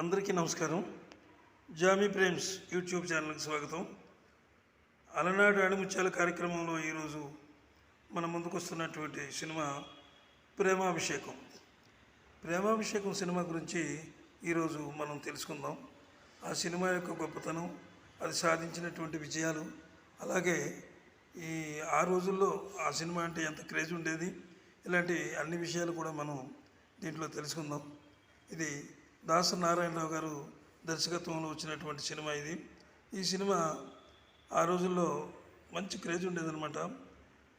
అందరికీ నమస్కారం. Jamie Prem's YouTube ఛానల్కి స్వాగతం. అలనాడు అణిముత్యాల కార్యక్రమంలో ఈరోజు మన ముందుకొస్తున్నటువంటి సినిమా ప్రేమాభిషేకం. ప్రేమాభిషేకం సినిమా గురించి ఈరోజు మనం తెలుసుకుందాం. ఆ సినిమా యొక్క గొప్పతనం అది సాధించినటువంటి విజయాలు అలాగే ఈ ఆ రోజుల్లో ఆ సినిమా అంటే ఎంత క్రేజ్ ఉండేది ఇలాంటి అన్ని విషయాలు కూడా మనం దీంట్లో తెలుసుకుందాం. ఇది దాస నారాయణరావు గారు దర్శకత్వంలో వచ్చినటువంటి సినిమా ఇది. ఈ సినిమా ఆ రోజుల్లో మంచి క్రేజ్ ఉండేదన్నమాట.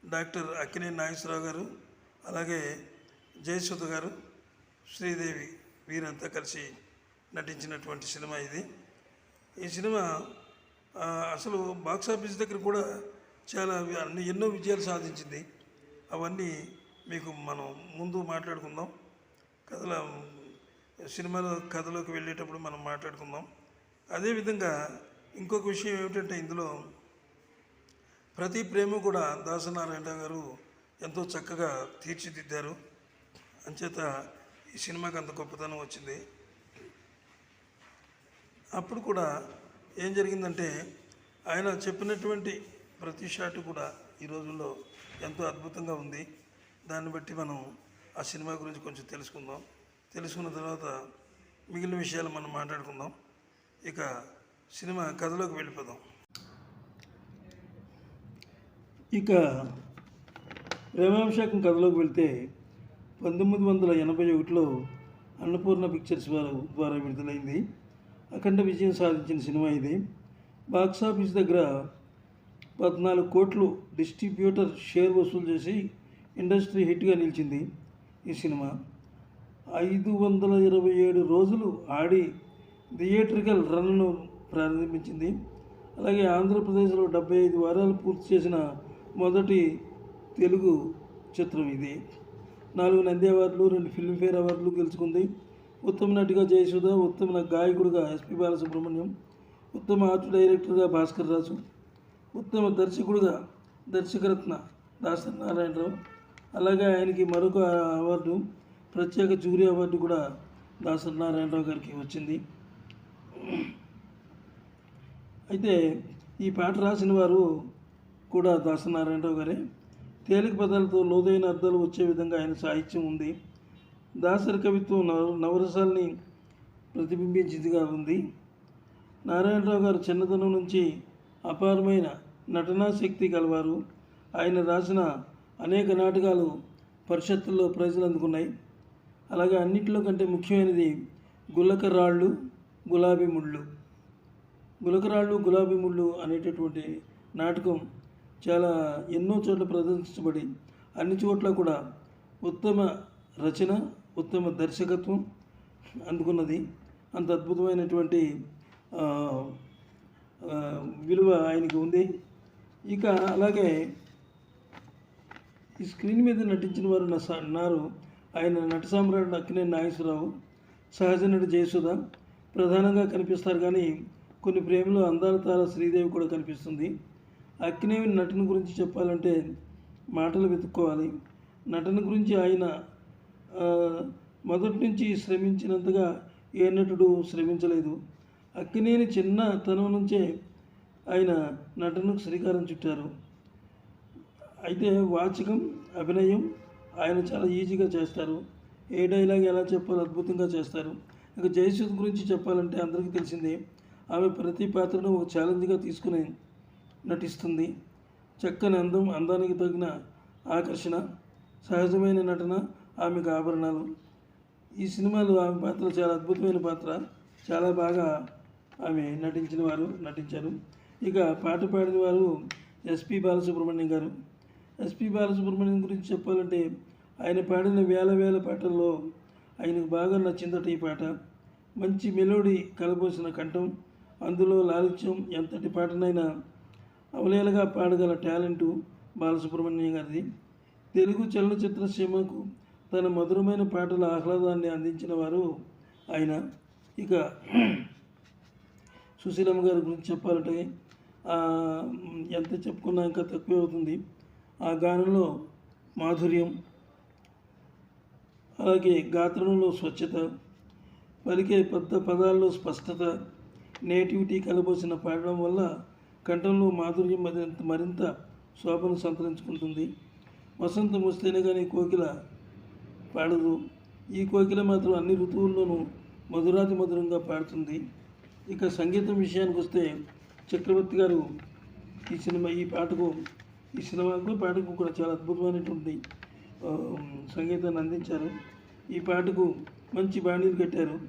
డాక్టర్ అక్కినేని నాగేశ్వరరావు గారు అలాగే జయసుధ గారు శ్రీదేవి వీరంతా కలిసి నటించినటువంటి సినిమా ఇది. ఈ సినిమా అసలు బాక్స్ ఆఫీస్ దగ్గర కూడా చాలా అన్ని ఎన్నో విజయాలు సాధించింది. అవన్నీ మీకు మనం ముందు మాట్లాడుకుందాం. కథల సినిమాలో కథలోకి వెళ్ళేటప్పుడు మనం మాట్లాడుకుందాం. అదేవిధంగా ఇంకొక విషయం ఏమిటంటే ఇందులో ప్రతి ప్రేమ కూడా దాసనారాయణ గారు ఎంతో చక్కగా తీర్చిదిద్దారు. అంచేత ఈ సినిమాకి అంత గొప్పతనం వచ్చింది. అప్పుడు కూడా ఏం జరిగిందంటే ఆయన చెప్పినటువంటి ప్రతి షాట్ కూడా ఈ రోజుల్లో ఎంతో అద్భుతంగా ఉంది. దాన్ని బట్టి మనం ఆ సినిమా గురించి కొంచెం తెలుసుకుందాం. తెలుసుకున్న తర్వాత మిగిలిన విషయాలు మనం మాట్లాడుకుందాం. ఇక సినిమా కథలోకి వెళ్ళిపోదాం. ఇక ప్రేమాభిషేకం కథలోకి వెళ్తే పంతొమ్మిది వందల ఎనభై ఒకటిలో అన్నపూర్ణ పిక్చర్స్ ద్వారా విడుదలైంది. అఖండ విజయం సాధించిన సినిమా ఇది. బాక్స్ ఆఫీస్ దగ్గర పద్నాలుగు కోట్లు డిస్ట్రిబ్యూటర్ షేర్ వసూలు చేసి ఇండస్ట్రీ హిట్గా నిలిచింది ఈ సినిమా. ఐదు వందల ఇరవై ఏడు రోజులు ఆడి థియేట్రికల్ రన్ను ప్రారంభించింది. అలాగే ఆంధ్రప్రదేశ్లో డెబ్బై ఐదు వారాలు పూర్తి చేసిన మొదటి తెలుగు చిత్రం ఇది. నాలుగు నంది అవార్డులు రెండు ఫిల్మ్ఫేర్ అవార్డులు గెలుచుకుంది. ఉత్తమ నటిగా జయసుధ ఉత్తమ గాయకుడిగా ఎస్పి బాలసుబ్రహ్మణ్యం ఉత్తమ ఆర్ట్ డైరెక్టర్గా భాస్కర్ రాజు ఉత్తమ దర్శకుడిగా దర్శకరత్న దాసరి నారాయణరావు అలాగే ఆయనకి మరొక అవార్డు ప్రత్యేక జూరీ అవార్డు కూడా దాసరి నారాయణరావు గారికి వచ్చింది. అయితే ఈ పాట రాసిన వారు కూడా దాసనారాయణరావు గారే. తేలిక పదాలతో లోతైన అర్థాలు వచ్చే విధంగా ఆయన సాహిత్యం ఉంది. దాసరి కవిత్వం నవ నవరసాల్ని ప్రతిబింబించిందిగా ఉంది. నారాయణరావు గారు చిన్నతనం నుంచి అపారమైన నటనా శక్తి కలవారు. ఆయన రాసిన అనేక నాటకాలు పరిషత్తుల్లో ప్రైజులు అందుకున్నాయి. అలాగే అన్నిటిలో కంటే ముఖ్యమైనది గుల్లక రాళ్ళు గులాబీ ముళ్ళు. గులకరాళ్ళు గులాబీ ముళ్ళు అనేటటువంటి నాటకం చాలా ఎన్నో చోట్ల ప్రదర్శించబడి అన్ని చోట్ల కూడా ఉత్తమ రచన ఉత్తమ దర్శకత్వం అందుకున్నది. అంత అద్భుతమైనటువంటి విలువ ఆయనకి ఉంది. ఇక అలాగే ఈ స్క్రీన్ మీద నటించిన వారు నా స- ఆయన నట సామ్రాడు అక్కినేని నాగేశ్వరరావు సహజ నటి జయసుధ ప్రధానంగా కనిపిస్తారు కానీ కొన్ని ప్రేమలో అందాల తార శ్రీదేవి కూడా కనిపిస్తుంది. అక్కినేవి నటన గురించి చెప్పాలంటే మాటలు వెతుక్కోవాలి. నటన గురించి ఆయన మొదటి నుంచి శ్రమించినంతగా ఏ నటుడు శ్రమించలేదు. అక్కినేని చిన్నతనం నుంచే ఆయన నటనకు శ్రీకారం చుట్టారు. అయితే వాచకం అభినయం ఆయన చాలా ఈజీగా చేస్తారు. ఏ డైలాగ్ ఎలా చెప్పాలో అద్భుతంగా చేస్తారు. ఇక జయసుధ్ గురించి చెప్పాలంటే అందరికీ తెలిసిందే ఆమె ప్రతి పాత్రను ఒక ఛాలెంజ్గా తీసుకుని నటిస్తుంది. చక్కని అందం అందానికి తగిన ఆకర్షణ సహజమైన నటన ఆమెకు ఆభరణాలు. ఈ సినిమాలో ఆమె పాత్ర చాలా అద్భుతమైన పాత్ర చాలా బాగా ఆమె నటించిన వారు నటించారు. ఇక పాట పాడిన వారు ఎస్పి బాలసుబ్రహ్మణ్యం గారు. ఎస్పి బాలసుబ్రహ్మణ్యం గురించి చెప్పాలంటే ఆయన పాడిన వేల వేల పాటల్లో ఆయనకు బాగా నచ్చిందట ఈ పాట. మంచి మెలోడీ కలబోసిన కంఠం అందులో లాలిత్యం ఎంతటి పాటనైనా అవలేలగా పాడగల టాలెంటు బాలసుబ్రహ్మణ్యం గారిది. తెలుగు చలనచిత్ర సీమకు తన మధురమైన పాటల ఆహ్లాదాన్ని అందించిన వారు ఆయన. ఇక సుశీలమ్మ గారి గురించి చెప్పాలంటే ఎంత చెప్పుకున్నా ఇంకా తక్కువే అవుతుంది. ఆ గానంలో మాధుర్యం అలాగే గాత్రంలో స్వచ్ఛత పలికే పెద్ద పదాల్లో స్పష్టత నేటివిటీ కలబోసిన పాడడం వల్ల కంఠంలో మాధుర్యం మరింత మరింత శోభను సంతరించుకుంటుంది. వసంతం వస్తేనే కానీ కోకిల పాడదు. ఈ కోకిల మాత్రం అన్ని ఋతువుల్లోనూ మధురాతి మధురంగా పాడుతుంది. ఇక సంగీతం విషయానికి వస్తే చక్రవర్తి గారు ఈ సినిమా ఈ పాటకు ఈ సినిమాకు పాటకు కూడా చాలా అద్భుతమైనటువంటి సంగీతాన్ని అందించారు. ఈ పాటకు మంచి బాణీలు కట్టారు.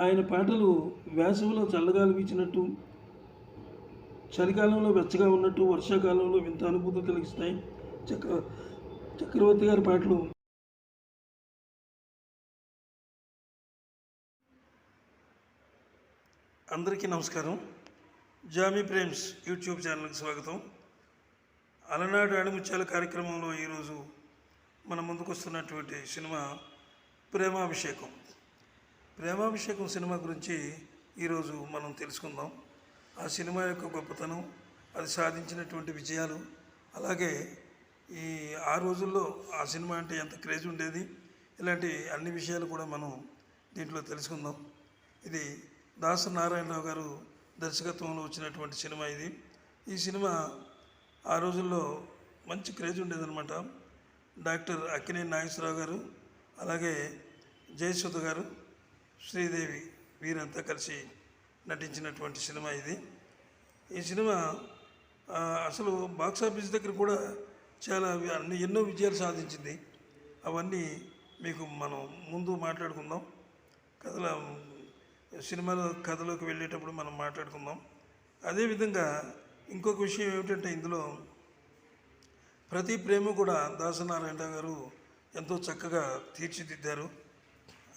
ఆయన పాటలు వేసవిలో చల్లగాలి వీచినట్టు చలికాలంలో వెచ్చగా ఉన్నట్టు వర్షాకాలంలో వింత అనుభూతి కలిగిస్తాయి. చక్ర చక్రవర్తి గారి పాటలు అందరికీ నమస్కారం. జామీ ప్రేమ్స్ యూట్యూబ్ ఛానల్కి స్వాగతం. అలనాడు అణిముత్యాల కార్యక్రమంలో ఈరోజు మన ముందుకొస్తున్నటువంటి సినిమా ప్రేమాభిషేకం. ప్రేమాభిషేకం సినిమా గురించి ఈరోజు మనం తెలుసుకుందాం. ఆ సినిమా యొక్క గొప్పతనం అది సాధించినటువంటి విజయాలు అలాగే ఈ ఆ రోజుల్లో ఆ సినిమా అంటే ఎంత క్రేజ్ ఉండేది ఇలాంటి అన్ని విషయాలు కూడా మనం దీంట్లో తెలుసుకుందాం. ఇది దాస నారాయణరావు గారు దర్శకత్వంలో వచ్చినటువంటి సినిమా ఇది. ఈ సినిమా ఆ రోజుల్లో మంచి క్రేజ్ ఉండేదన్నమాట. డాక్టర్ అక్కినే నాగేశ్వరరావు గారు అలాగే జయసుధ గారు శ్రీదేవి వీరంతా కలిసి నటించినటువంటి సినిమా ఇది. ఈ సినిమా అసలు బాక్స్ ఆఫీస్ దగ్గర కూడా చాలా అన్ని ఎన్నో విజయాలు సాధించింది. అవన్నీ మీకు మనం ముందు మాట్లాడుకుందాం. కథల సినిమాలో కథలోకి వెళ్ళేటప్పుడు మనం మాట్లాడుకుందాం. అదేవిధంగా ఇంకొక విషయం ఏమిటంటే ఇందులో ప్రతి ప్రేమ కూడా దాసనారాయణ గారు ఎంతో చక్కగా తీర్చిదిద్దారు.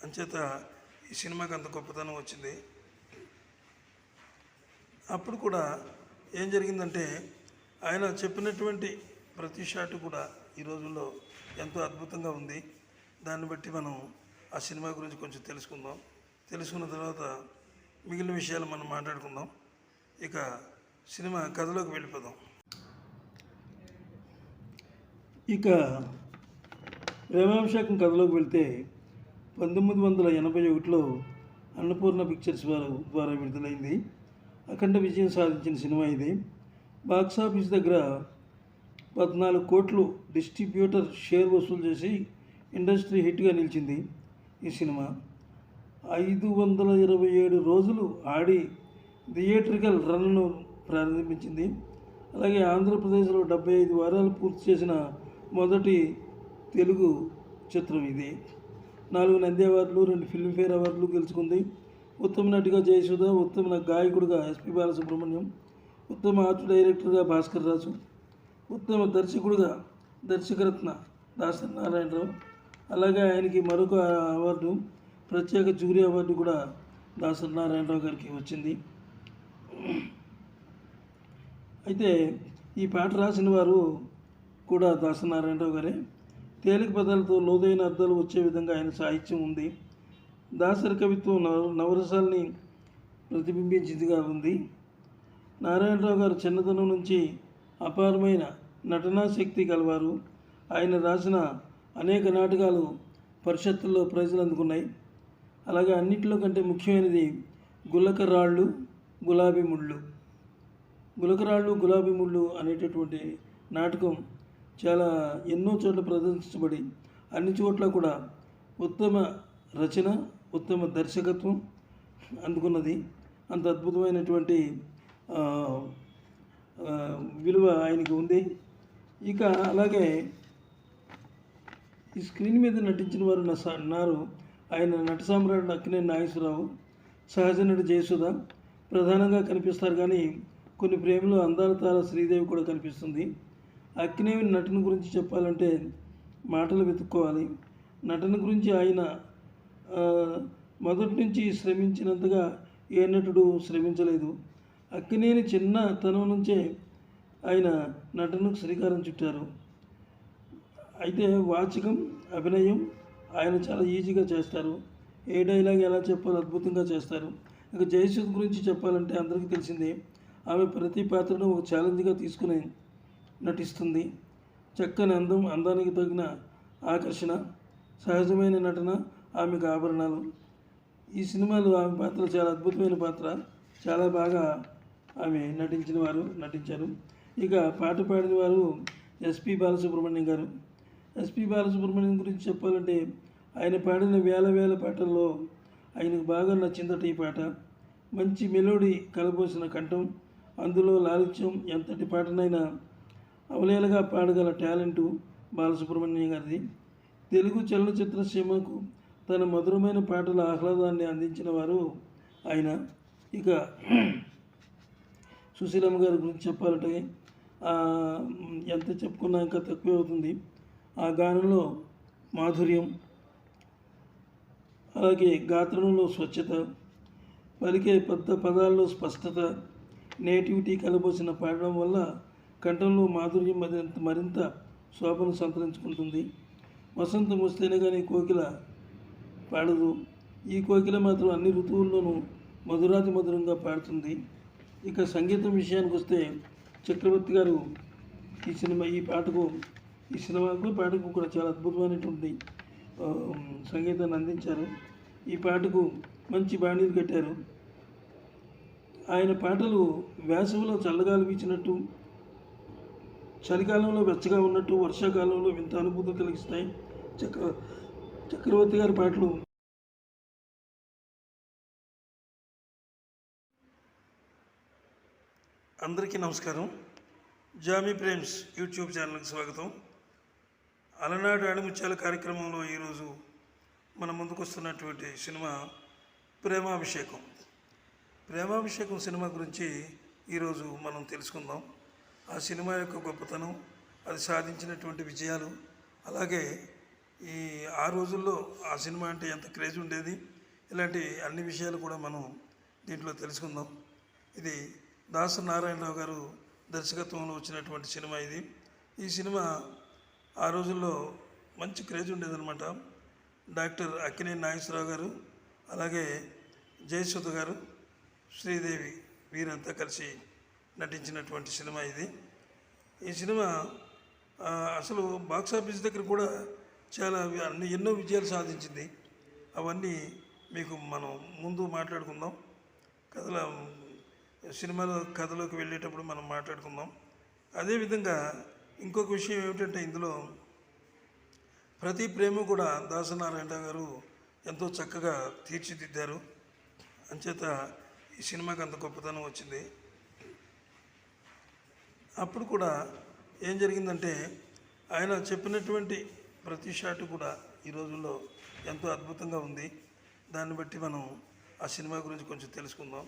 అంచేత ఈ సినిమాకి అంత గొప్పతనం వచ్చింది. అప్పుడు కూడా ఏం జరిగిందంటే ఆయన చెప్పినటువంటి ప్రతి షాట్ కూడా ఈ రోజుల్లో ఎంతో అద్భుతంగా ఉంది. దాన్ని బట్టి మనం ఆ సినిమా గురించి కొంచెం తెలుసుకుందాం. తెలుసుకున్న తర్వాత మిగిలిన విషయాలు మనం మాట్లాడుకుందాం. ఇక సినిమా కథలోకి వెళ్ళిపోదాం. ఇక ప్రేమాభిషేకం కథలోకి వెళ్తే పంతొమ్మిది వందల ఎనభై ఒకటిలో అన్నపూర్ణ పిక్చర్స్ ద్వారా ద్వారా విడుదలైంది. అఖండ విజయం సాధించిన సినిమా ఇది. బాక్స్ ఆఫీస్ దగ్గర పద్నాలుగు కోట్లు డిస్ట్రిబ్యూటర్ షేర్ వసూలు చేసి ఇండస్ట్రీ హిట్గా నిలిచింది ఈ సినిమా. ఐదు వందల ఇరవై ఏడు రోజులు ఆడి థియేట్రికల్ రన్ను ప్రారంభించింది. అలాగే ఆంధ్రప్రదేశ్లో డెబ్బై ఐదు వారాలు పూర్తి చేసిన మొదటి తెలుగు చిత్రం ఇది. నాలుగు నంది అవార్డులు రెండు ఫిల్మ్ఫేర్ అవార్డులు గెలుచుకుంది. ఉత్తమ నటిగా జయసుధ ఉత్తమ గాయకుడిగా ఎస్పి బాలసుబ్రహ్మణ్యం ఉత్తమ ఆర్ట్ డైరెక్టర్గా భాస్కర్ రాజు ఉత్తమ దర్శకుడిగా దర్శకరత్న దాసరి నారాయణరావు అలాగే ఆయనకి మరొక అవార్డు ప్రత్యేక జూరీ అవార్డు కూడా దాసరి నారాయణరావు గారికి వచ్చింది. అయితే ఈ పాట రాసిన వారు కూడా దాసనారాయణరావు గారే. తేలిక పదాలతో లోతైన అర్థాలు వచ్చే విధంగా ఆయన సాహిత్యం ఉంది. దాసరి కవిత్వం నవ నవరసాల్ని ప్రతిబింబించిందిగా ఉంది. నారాయణరావు గారు చిన్నతనం నుంచి అపారమైన నటనా శక్తి కలవారు. ఆయన రాసిన అనేక నాటకాలు పరిషత్తుల్లో ప్రైజులు అందుకున్నాయి. అలాగే అన్నింటిలో కంటే ముఖ్యమైనది గుల్లక రాళ్ళు గులాబీ ముళ్ళు. గులకరాళ్ళు గులాబీ ముళ్ళు అనేటటువంటి నాటకం చాలా ఎన్నో చోట్ల ప్రదర్శించబడి అన్ని చోట్ల కూడా ఉత్తమ రచన ఉత్తమ దర్శకత్వం అందుకున్నది. అంత అద్భుతమైనటువంటి విలువ ఆయనకి ఉంది. ఇక అలాగే ఈ స్క్రీన్ మీద నటించిన వారు నస అన్నారు ఆయన నట సామ్రాట్ అక్కినేని నాగేశ్వరరావు సహజ నటి జయసుధ ప్రధానంగా కనిపిస్తారు కానీ కొన్ని ప్రేమలు అందాల తార శ్రీదేవి కూడా కనిపిస్తుంది. అక్కినేవి నటన గురించి చెప్పాలంటే మాటలు వెతుక్కోవాలి. నటన గురించి ఆయన మొదటి నుంచి శ్రమించినంతగా ఏ నటుడు శ్రమించలేదు. అక్కినేని చిన్నతనం నుంచే ఆయన నటనకు శ్రీకారం చుట్టారు. అయితే వాచకం అభినయం ఆయన చాలా ఈజీగా చేస్తారు. ఏ డైలాగ్ ఎలా చెప్పాలో అద్భుతంగా చేస్తారు. ఇక జయసుధ్ గురించి చెప్పాలంటే అందరికీ తెలిసిందే. ఆమె ప్రతి పాత్రను ఒక ఛాలెంజ్గా తీసుకుని నటిస్తుంది. చక్కని అందం అందానికి తగిన ఆకర్షణ సహజమైన నటన ఆమెకు ఆభరణాలు. ఈ సినిమాలో ఆమె పాత్ర చాలా అద్భుతమైన పాత్ర. చాలా బాగా ఆమె నటించిన వారు నటించారు. ఇక పాట పాడిన వారు ఎస్పి బాలసుబ్రహ్మణ్యం గారు. ఎస్పి బాలసుబ్రహ్మణ్యం గురించి చెప్పాలంటే ఆయన పాడిన వేల వేల పాటల్లో ఆయనకు బాగా నచ్చిందట ఈ పాట. మంచి మెలోడీ కలబోసిన కంఠం అందులో లాలిత్యం ఎంతటి పాటనైనా అవలేలుగా పాడగల టాలెంటు బాలసుబ్రహ్మణ్యం గారిది. తెలుగు చలనచిత్ర సీమకు తన మధురమైన పాటల ఆహ్లాదాన్ని అందించిన వారు ఆయన. ఇక సుశీలమ్మ గారి గురించి చెప్పాలంటే ఎంత చెప్పుకున్నా ఇంకా తక్కువే అవుతుంది. ఆ గానంలో మాధుర్యం అలాగే గాత్రంలో స్వచ్ఛత పలికే పెద్ద పదాల్లో స్పష్టత నేటివిటీ కలబోసిన పాడడం వల్ల కంఠంలో మాధుర్యం మరింత మరింత శోభను సంతరించుకుంటుంది. వసంతం వస్తేనే కానీ కోకిల పాడదు. ఈ కోకిల మాత్రం అన్ని ఋతువుల్లోనూ మధురాతి మధురంగా పాడుతుంది. ఇక సంగీతం విషయానికి వస్తే చక్రవర్తి గారు ఈ సినిమా ఈ పాటకు ఈ సినిమాకు పాటకు కూడా చాలా అద్భుతమైనటువంటి సంగీతాన్ని అందించారు. ఈ పాటకు మంచి బాణీలు కట్టారు. ఆయన పాటలు వేసవిలో చల్లగాలి వీచినట్టు చలికాలంలో వెచ్చగా ఉన్నట్టు వర్షాకాలంలో వింత అనుభూతి కలిగిస్తాయి. చక్ర చక్రవర్తి గారి పాటలు. అందరికీ నమస్కారం. జామీ ప్రేమ్స్ యూట్యూబ్ ఛానల్కి స్వాగతం. అలనాడు అణిముత్యాల కార్యక్రమంలో ఈరోజు మన ముందుకు వస్తున్నటువంటి సినిమా ప్రేమాభిషేకం. ప్రేమాభిషేకం సినిమా గురించి ఈరోజు మనం తెలుసుకుందాం. ఆ సినిమా యొక్క గొప్పతనం అది సాధించినటువంటి విజయాలు అలాగే ఈ ఆ రోజుల్లో ఆ సినిమా అంటే ఎంత క్రేజ్ ఉండేది ఇలాంటి అన్ని విషయాలు కూడా మనం దీంట్లో తెలుసుకుందాం. ఇది దాస నారాయణరావు గారు దర్శకత్వంలో వచ్చినటువంటి సినిమా ఇది. ఈ సినిమా ఆ రోజుల్లో మంచి క్రేజ్ ఉండేదన్నమాట. డాక్టర్ అక్కినే నాగేశ్వరరావు గారు అలాగే జయసుధ గారు శ్రీదేవి వీరంతా కలిసి నటించినటువంటి సినిమా ఇది. ఈ సినిమా అసలు బాక్స్ ఆఫీస్ దగ్గర కూడా చాలా అన్ని ఎన్నో విజయాలు సాధించింది. అవన్నీ మీకు మనం ముందు మాట్లాడుకుందాం. కథల సినిమాలో కథలోకి వెళ్ళేటప్పుడు మనం మాట్లాడుకుందాం. అదేవిధంగా ఇంకొక విషయం ఏమిటంటే ఇందులో ప్రతి ప్రేమ కూడా దాసనారాయణ గారు ఎంతో చక్కగా తీర్చిదిద్దారు. అంచేత ఈ సినిమాకి అంత గొప్పతనం వచ్చింది. అప్పుడు కూడా ఏం జరిగిందంటే ఆయన చెప్పినటువంటి ప్రతి షాట్ కూడా ఈ రోజుల్లో ఎంతో అద్భుతంగా ఉంది. దాన్ని బట్టి మనం ఆ సినిమా గురించి కొంచెం తెలుసుకుందాం.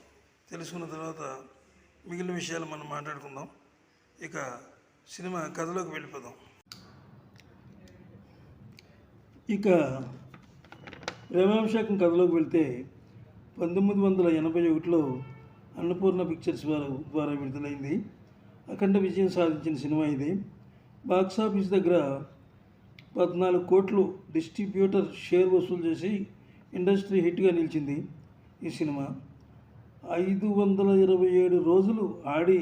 తెలుసుకున్న తర్వాత మిగిలిన విషయాలు మనం మాట్లాడుకుందాం. ఇక సినిమా కథలోకి వెళ్ళిపోదాం. ఇక ప్రేమాభిషేకం కథలోకి వెళ్తే పంతొమ్మిది వందల ఎనభై ఒకటిలో అన్నపూర్ణ పిక్చర్స్ ద్వారా ద్వారా విడుదలైంది. అఖండ విజయం సాధించిన సినిమా ఇది. బాక్స్ ఆఫీస్ దగ్గర పద్నాలుగు కోట్లు డిస్ట్రిబ్యూటర్ షేర్ వసూలు చేసి ఇండస్ట్రీ హిట్గా నిలిచింది ఈ సినిమా. ఐదు వందల ఇరవై ఏడు రోజులు ఆడి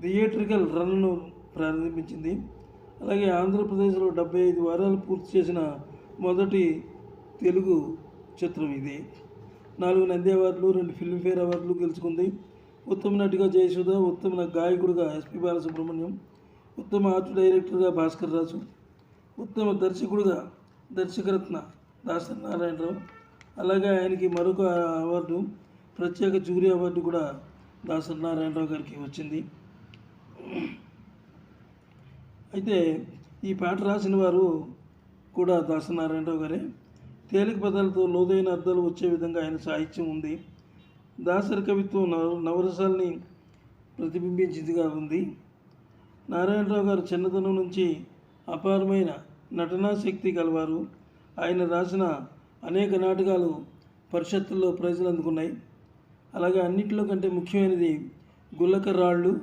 థియేట్రికల్ రన్ను ప్రారంభించింది. అలాగే ఆంధ్రప్రదేశ్లో డెబ్బై ఐదు వారాలు పూర్తి చేసిన మొదటి తెలుగు చిత్రం ఇది. నాలుగు నంది అవార్డులు రెండు ఫిల్మ్ఫేర్ అవార్డులు గెలుచుకుంది. ఉత్తమ నటిగా జయసుధ ఉత్తమ గాయకుడిగా ఎస్పి బాలసుబ్రహ్మణ్యం ఉత్తమ ఆర్ట్ డైరెక్టర్గా భాస్కర్ రాజు ఉత్తమ దర్శకుడుగా దర్శకరత్న దాసరి నారాయణరావు. అలాగే ఆయనకి మరొక అవార్డు ప్రత్యేక జూరీ అవార్డు కూడా దాసరి నారాయణరావు గారికి వచ్చింది. అయితే ఈ పాట రాసిన వారు కూడా దాసరి నారాయణరావు గారే. తేలిక పదాలతో లోతైన అర్థాలు వచ్చే విధంగా ఆయన సాహిత్యం ఉంది. దాసరి కవిత్వం నవ నవరసాల్ని ప్రతిబింబించిందిగా ఉంది. నారాయణరావు గారు చిన్నతనం నుంచి అపారమైన నటనా శక్తి గలవారు ఆయన రాసిన అనేక నాటకాలు పరిషత్తుల్లో ప్రైజులు అందుకున్నాయి. అలాగే అన్నింటిలో కంటే ముఖ్యమైనది గులకరాళ్ళు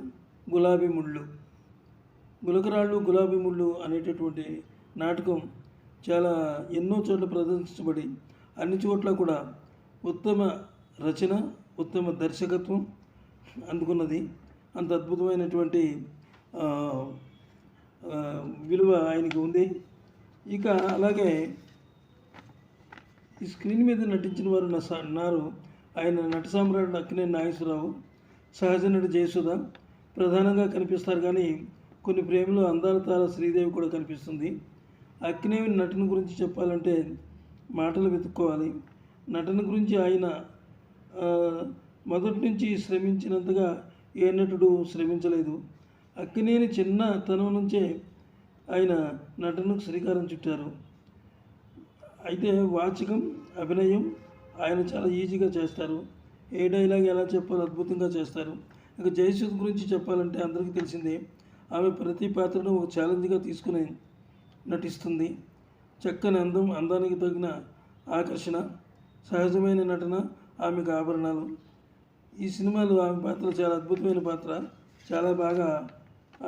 గులాబీ ముళ్ళు. గులకరాళ్ళు గులాబీ ముళ్ళు అనేటటువంటి నాటకం చాలా ఎన్నో చోట్ల ప్రదర్శించబడి అన్ని చోట్ల కూడా ఉత్తమ రచన ఉత్తమ దర్శకత్వం అందుకున్నది. అంత అద్భుతమైనటువంటి విలువ ఆయనకి ఉంది. ఇక అలాగే ఈ స్క్రీన్ మీద నటించిన వారు నారు ఆయన నట సామ్రాట్ అక్కినే నాగేశ్వరరావు సహజ నటి జయసుధ ప్రధానంగా కనిపిస్తారు. కానీ కొన్ని ప్రేమలో అందాల తార శ్రీదేవి కూడా కనిపిస్తుంది. అక్కినేవి నటన గురించి చెప్పాలంటే మాటలు వెతుక్కోవాలి. నటన గురించి ఆయన మొదటి నుంచి శ్రమించినంతగా ఏ నటుడు శ్రమించలేదు. అక్కినేని చిన్నతనం నుంచే ఆయన నటనకు శ్రీకారం చుట్టారు. అయితే వాచకం అభినయం ఆయన చాలా ఈజీగా చేస్తారు. ఏ డైలాగ్ ఎలా చెప్పాలో అద్భుతంగా చేస్తారు. ఇక జయసుధ్ గురించి చెప్పాలంటే అందరికీ తెలిసిందే. ఆమె ప్రతి పాత్రను ఒక ఛాలెంజ్గా తీసుకుని నటిస్తుంది. చక్కని అందం అందానికి తగిన ఆకర్షణ సహజమైన నటన ఆమెకు ఆభరణాలు. ఈ సినిమాలో ఆమె పాత్ర చాలా అద్భుతమైన పాత్ర. చాలా బాగా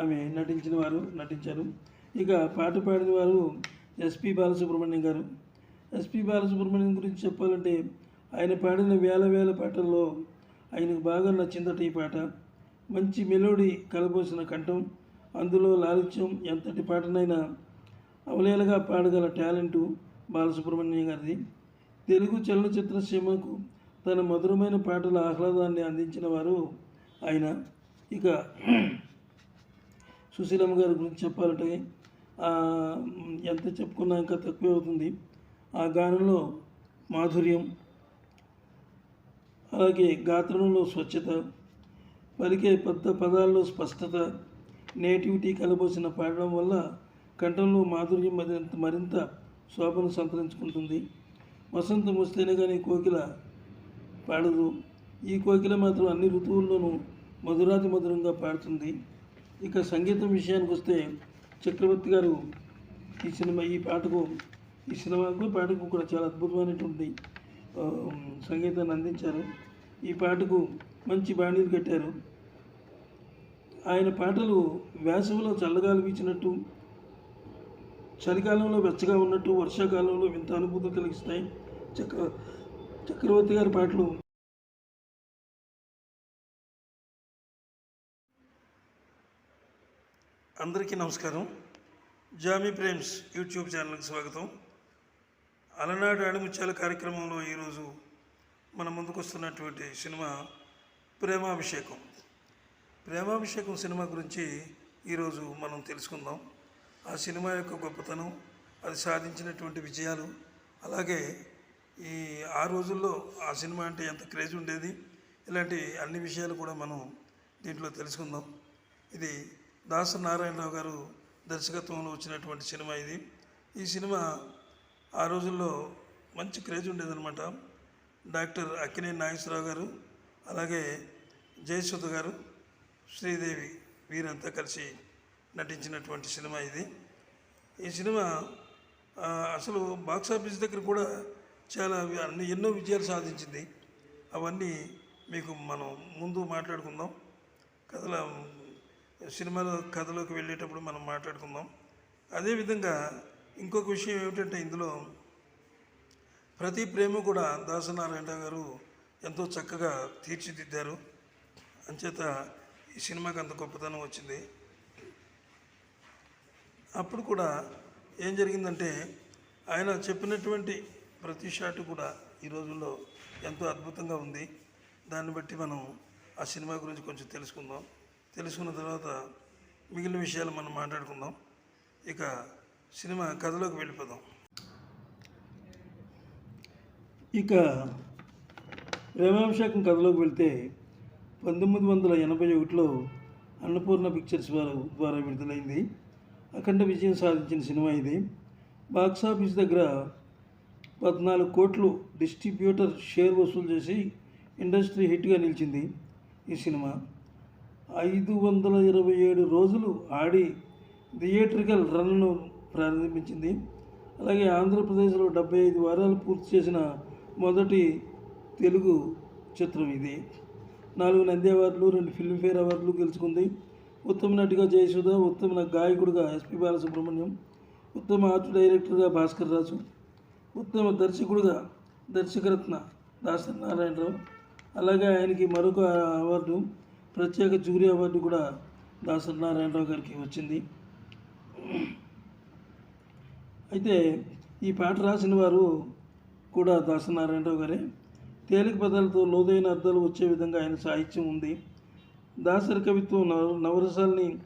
ఆమె నటించిన వారు నటించారు. ఇక పాట పాడిన వారు ఎస్పి బాలసుబ్రహ్మణ్యం గారు. ఎస్పి బాలసుబ్రహ్మణ్యం గురించి చెప్పాలంటే ఆయన పాడిన వేల వేల పాటల్లో ఆయనకు బాగా నచ్చిందట ఈ పాట. మంచి మెలోడీ కలబోసిన కంఠం అందులో లాలిత్యం ఎంతటి పాటనైనా అవలేలుగా పాడగల టాలెంటు బాలసుబ్రహ్మణ్యం గారిది. తెలుగు చలనచిత్ర సీమకు తన మధురమైన పాటల ఆహ్లాదాన్ని అందించిన వారు ఆయన. ఇక సుశీలమ్మ గారి గురించి చెప్పాలంటే ఎంత చెప్పుకున్నా ఇంకా తక్కువే అవుతుంది. ఆ గానంలో మాధుర్యం అలాగే గాత్రంలో స్వచ్ఛత పలికే పెద్ద పదాల్లో స్పష్టత నేటివిటీ కలబోసిన పాడడం వల్ల కంఠంలో మాధుర్యం మరింత మరింత శోభను సంతరించుకుంటుంది. వసంతం వస్తేనే కానీ కోకిల పాడదు. ఈ కోకిల మాత్రం అన్ని ఋతువుల్లోనూ మధురాతి మధురంగా పాడుతుంది. ఇక సంగీతం విషయానికి వస్తే చక్రవర్తి గారు ఈ సినిమా ఈ పాటకు ఈ సినిమాకు పాటకు కూడా చాలా అద్భుతమైనటువంటి సంగీతాన్ని అందించారు. ఈ పాటకు మంచి బాణీలు కట్టారు. ఆయన పాటలు వేసవిలో చల్లగాలి వీచినట్టు చలికాలంలో వెచ్చగా ఉన్నట్టు వర్షాకాలంలో వింత అనుభూతి కలిగిస్తాయి. చక్ర చక్రవర్తి గారి పాటలు. అందరికీ నమస్కారం. జామీ ప్రేమ్స్ యూట్యూబ్ ఛానల్కి స్వాగతం. అలనాడు అణిముత్యాల కార్యక్రమంలో ఈరోజు మన ముందుకు వస్తున్నటువంటి సినిమా ప్రేమాభిషేకం. ప్రేమాభిషేకం సినిమా గురించి ఈరోజు మనం తెలుసుకుందాం. ఆ సినిమా యొక్క గొప్పతనం అది సాధించినటువంటి విజయాలు అలాగే ఈ ఆ రోజుల్లో ఆ సినిమా అంటే ఎంత క్రేజ్ ఉండేది ఇలాంటి అన్ని విషయాలు కూడా మనం దీంట్లో తెలుసుకుందాం. ఇది దాస నారాయణరావు గారు దర్శకత్వంలో వచ్చినటువంటి సినిమా ఇది. ఈ సినిమా ఆ రోజుల్లో మంచి క్రేజ్ ఉండేదన్నమాట. డాక్టర్ అక్కినే నాగేశ్వరరావు గారు అలాగే జయసుధ గారు శ్రీదేవి వీరంతా కలిసి నటించినటువంటి సినిమా ఇది. ఈ సినిమా అసలు బాక్స్ ఆఫీస్ దగ్గర కూడా చాలా అన్ని ఎన్నో విజయాలు సాధించింది. అవన్నీ మీకు మనం ముందు మాట్లాడుకుందాం. కథల సినిమాలో కథలోకి వెళ్ళేటప్పుడు మనం మాట్లాడుకుందాం. అదేవిధంగా ఇంకొక విషయం ఏమిటంటే ఇందులో ప్రతి ప్రేమ కూడా దాసనారాయణ గారు ఎంతో చక్కగా తీర్చిదిద్దారు. అంచేత ఈ సినిమాకి అంత గొప్పతనం వచ్చింది. అప్పుడు కూడా ఏం జరిగిందంటే ఆయన చెప్పినటువంటి ప్రతి షాట్ కూడా ఈ రోజుల్లో ఎంతో అద్భుతంగా ఉంది. దాన్ని బట్టి మనం ఆ సినిమా గురించి కొంచెం తెలుసుకుందాం. తెలుసుకున్న తర్వాత మిగిలిన విషయాలు మనం మాట్లాడుకుందాం. ఇక సినిమా కథలోకి వెళ్ళిపోదాం. ఇక ప్రేమాభిషేకం కథలోకి వెళ్తే పంతొమ్మిది వందల ఎనభై ఒకటిలో అన్నపూర్ణ పిక్చర్స్ వారు ద్వారా విడుదలైంది. అఖండ విజయం సాధించిన సినిమా ఇది. బాక్స్ ఆఫీస్ దగ్గర పద్నాలుగు కోట్లు డిస్ట్రిబ్యూటర్ షేర్ వసూలు చేసి ఇండస్ట్రీ హిట్గా నిలిచింది ఈ సినిమా. ఐదు వందల ఇరవై ఏడు రోజులు ఆడి థియేట్రికల్ రన్ను ప్రారంభించింది. అలాగే ఆంధ్రప్రదేశ్లో డెబ్బై ఐదు వారాలు పూర్తి చేసిన మొదటి తెలుగు చిత్రం ఇది. నాలుగు నంది అవార్డులు రెండు ఫిల్మ్ఫేర్ అవార్డులు గెలుచుకుంది. ఉత్తమ నటిగా జయసుధ ఉత్తమ గాయకుడిగా ఎస్పి బాలసుబ్రహ్మణ్యం ఉత్తమ ఆర్ట్ డైరెక్టర్గా భాస్కర్ రాజు ఉత్తమ దర్శకుడిగా దర్శకరత్న దాసరి నారాయణరావు అలాగే ఆయనకి మరొక అవార్డు ప్రత్యేక జూరీ అవార్డు కూడా దాసరి నారాయణరావు గారికి వచ్చింది. అయితే ఈ పాట రాసిన వారు కూడా దాసనారాయణరావు గారే. తేలిక పదాలతో లోతైన అర్థాలు వచ్చే విధంగా ఆయన సాహిత్యం ఉంది. దాసరి కవిత్వం నవ నవరసాల్ని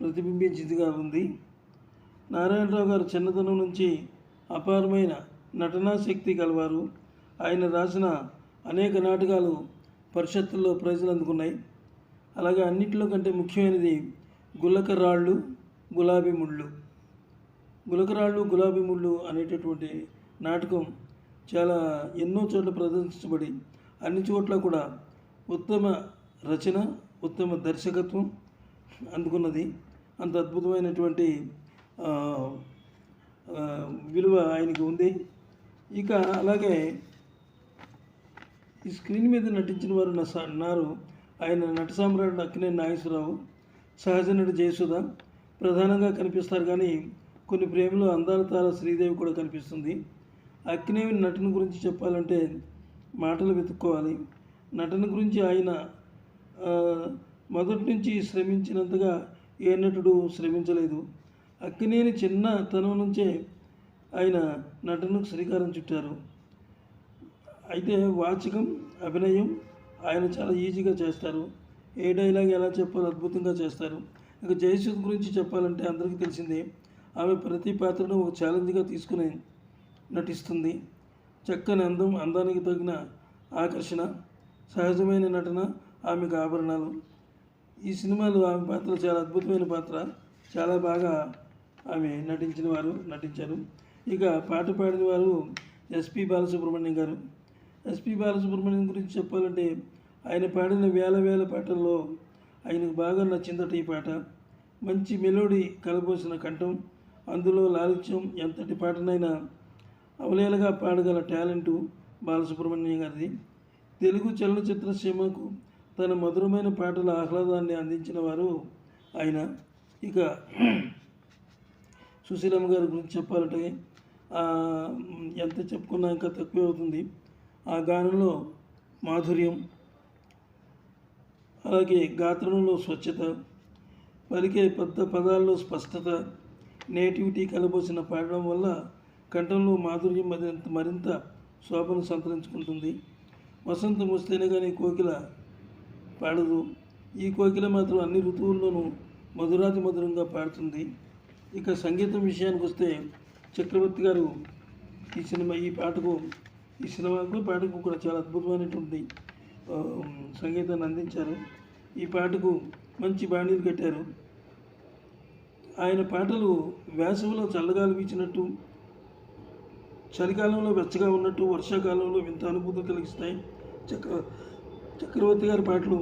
ప్రతిబింబించిందిగా ఉంది. నారాయణరావు గారు చిన్నతనం నుంచి అపారమైన నటనా శక్తి కలవారు. ఆయన రాసిన అనేక నాటకాలు పరిషత్తుల్లో ప్రైజులు అందుకున్నాయి. అలాగే అన్నింటిలో కంటే ముఖ్యమైనది గులకరాళ్ళు గులాబీ ముళ్ళు. గులకరాళ్ళు గులాబీ ముళ్ళు అనేటటువంటి నాటకం చాలా ఎన్నో చోట్ల ప్రదర్శించబడి అన్ని చోట్ల కూడా ఉత్తమ రచన ఉత్తమ దర్శకత్వం అందుకున్నది. అంత అద్భుతమైనటువంటి విలువ ఆయనకి ఉంది. ఇక అలాగే ఈ స్క్రీన్ మీద నటించిన వారు నారు ఆయన నట సామ్రాట్ అక్కినే నాగేశ్వరరావు సహజ నటి జయసుధ ప్రధానంగా కనిపిస్తారు కానీ కొన్ని ప్రేమలో అందాల తార శ్రీదేవి కూడా కనిపిస్తుంది. అక్కినేవి నటన గురించి చెప్పాలంటే మాటలు వెతుక్కోవాలి. నటన గురించి ఆయన మొదటి నుంచి శ్రమించినంతగా ఏ నటుడు శ్రమించలేదు. అక్కినేని చిన్నతనం నుంచే ఆయన నటనకు శ్రీకారం చుట్టారు. అయితే వాచకం అభినయం ఆయన చాలా ఈజీగా చేస్తారు. ఏ డైలాగ్ ఎలా చెప్పాలో అద్భుతంగా చేస్తారు. ఇక జయసుధ్ గురించి చెప్పాలంటే అందరికీ తెలిసిందే ఆమె ప్రతి పాత్రను ఒక ఛాలెంజ్గా తీసుకుని నటిస్తుంది. చక్కని అందం అందానికి తగిన ఆకర్షణ సహజమైన నటన ఆమెకు ఆభరణాలు. ఈ సినిమాలో ఆమె పాత్ర చాలా అద్భుతమైన పాత్ర. చాలా బాగా ఆమె నటించిన వారు నటించారు. ఇక పాట పాడిన వారు ఎస్పి బాలసుబ్రహ్మణ్యం గారు. ఎస్పి బాలసుబ్రహ్మణ్యం గురించి చెప్పాలంటే ఆయన పాడిన వేల వేల పాటల్లో ఆయనకు బాగా నచ్చిందట ఈ పాట. మంచి మెలోడీ కలబోసిన కంఠం అందులో లాలిత్యం ఎంతటి పాటనైనా అవలేలగా పాడగల టాలెంటు బాలసుబ్రహ్మణ్యం గారిది. తెలుగు చలనచిత్ర సీమకు తన మధురమైన పాటల ఆహ్లాదాన్ని అందించిన వారు ఆయన. ఇక సుశీలమ్మ గారి గురించి చెప్పాలంటే ఎంత చెప్పుకున్నా ఇంకా తక్కువే అవుతుంది. ఆ గానంలో మాధుర్యం అలాగే గాత్రంలో స్వచ్ఛత పలికే పెద్ద పదాల్లో స్పష్టత నేటివిటీ కలబోసిన పాడడం వల్ల కంఠంలో మాధుర్యం మరింత మరింత శోభను సంతరించుకుంటుంది. వసంతం వస్తేనే కానీ కోకిల పాడదు. ఈ కోకిల మాత్రం అన్ని ఋతువుల్లోనూ మధురాతి మధురంగా పాడుతుంది. ఇక సంగీతం విషయానికి వస్తే చక్రవర్తి గారు ఈ సినిమా ఈ పాటకు ఈ సినిమాకు పాటకు కూడా చాలా అద్భుతమైనటువంటి సంగీతాన్ని అందించారు. ఈ పాటకు మంచి బాణీలు కట్టారు. ఆయన పాటలు వేసవిలో చల్లగాలి వీచినట్టు చలికాలంలో వెచ్చగా ఉన్నట్టు వర్షాకాలంలో వింత అనుభూతి కలిగిస్తాయి. చక్ర చక్రవర్తి గారి పాటలు